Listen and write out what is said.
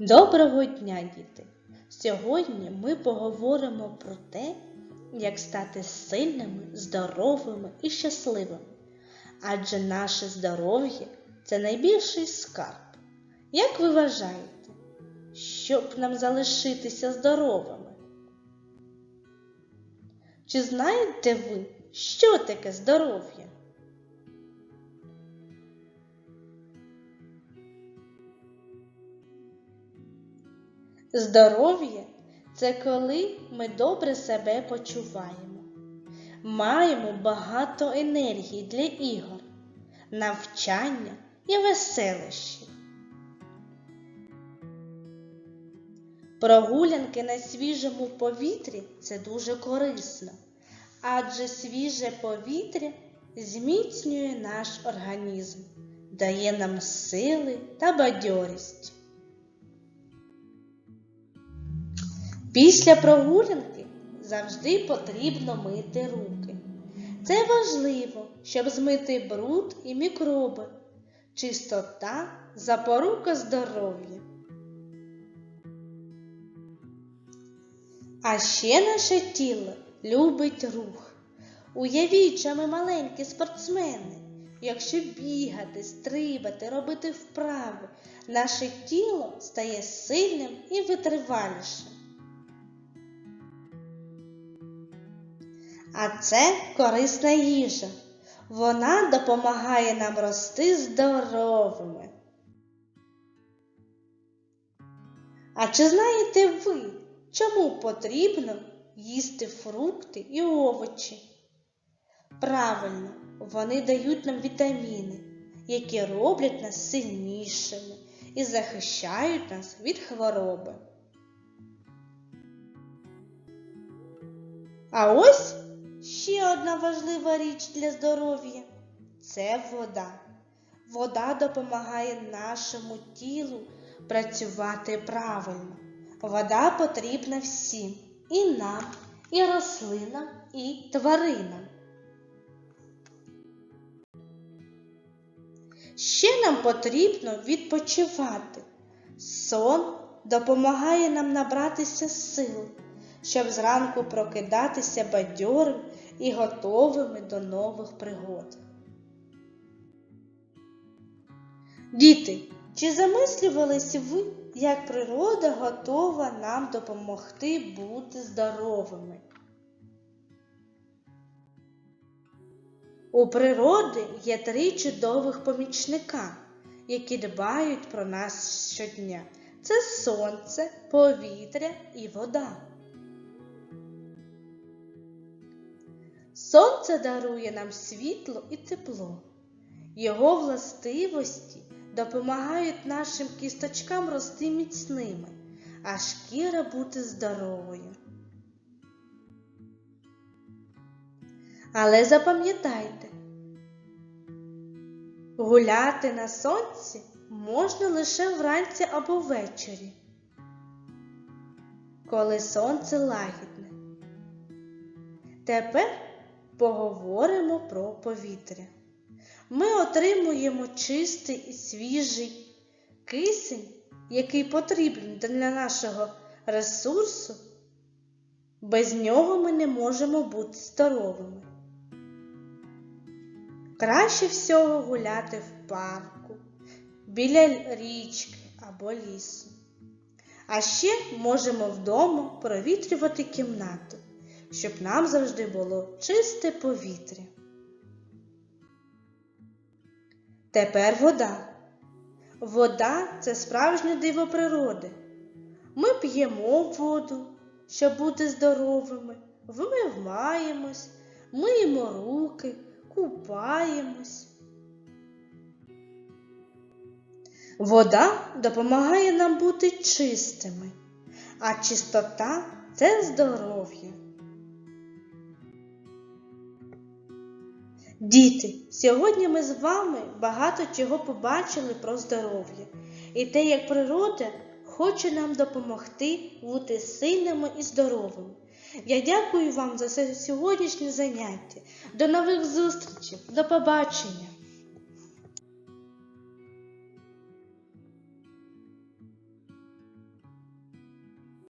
Доброго дня, діти! Сьогодні ми поговоримо про те, як стати сильними, здоровими і щасливими. Адже наше здоров'я це найбільший скарб. Як ви вважаєте, щоб нам залишитися здоровими? Чи знаєте ви, що таке здоров'я? Здоров'я це коли ми добре себе почуваємо, маємо багато енергії для ігор, навчання і веселощів. Прогулянки на свіжому повітрі це дуже корисно, адже свіже повітря зміцнює наш організм, дає нам сили та бадьорість. Після прогулянки завжди потрібно мити руки. Це важливо, щоб змити бруд і мікроби. Чистота запорука здоров'я. А ще наше тіло любить рух. Уявіть, що ми маленькі спортсмени. Якщо бігати, стрибати, робити вправи, наше тіло стає сильним і витривалішим. А це корисна їжа. Вона допомагає нам рости здоровими. А чи знаєте ви, чому потрібно їсти фрукти і овочі? Правильно, вони дають нам вітаміни, які роблять нас сильнішими і захищають нас від хвороби. А ось ще одна важлива річ для здоров'я це вода. Вода допомагає нашому тілу працювати правильно. Вода потрібна всім і нам, і рослинам, і тваринам. Ще нам потрібно відпочивати. Сон допомагає нам набратися сил, щоб зранку прокидатися бадьорим і готовими до нових пригод. Діти, чи замислювались ви, як природа готова нам допомогти бути здоровими? У природи є три чудових помічника, які дбають про нас щодня. Це сонце, повітря і вода. Сонце дарує нам світло і тепло. Його властивості допомагають нашим кісточкам рости міцними, а шкіра бути здоровою. Але запам'ятайте, гуляти на сонці можна лише вранці або ввечері, коли сонце лагідне. Тепер поговоримо про повітря. Ми отримуємо чистий і свіжий кисень, який потрібен для нашого ресурсу. Без нього ми не можемо бути здоровими. Краще всього гуляти в парку, біля річки або лісу. А ще можемо вдома провітрювати кімнату, щоб нам завжди було чисте повітря. Тепер вода. Вода це справжнє диво природи. Ми п'ємо воду, щоб бути здоровими, вимиваємось, миємо руки, купаємось. Вода допомагає нам бути чистими, а чистота це здоров'я. Діти, сьогодні ми з вами багато чого побачили про здоров'я і те, як природа хоче нам допомогти бути сильними і здоровими. Я дякую вам за сьогоднішнє заняття. До нових зустрічей, до побачення!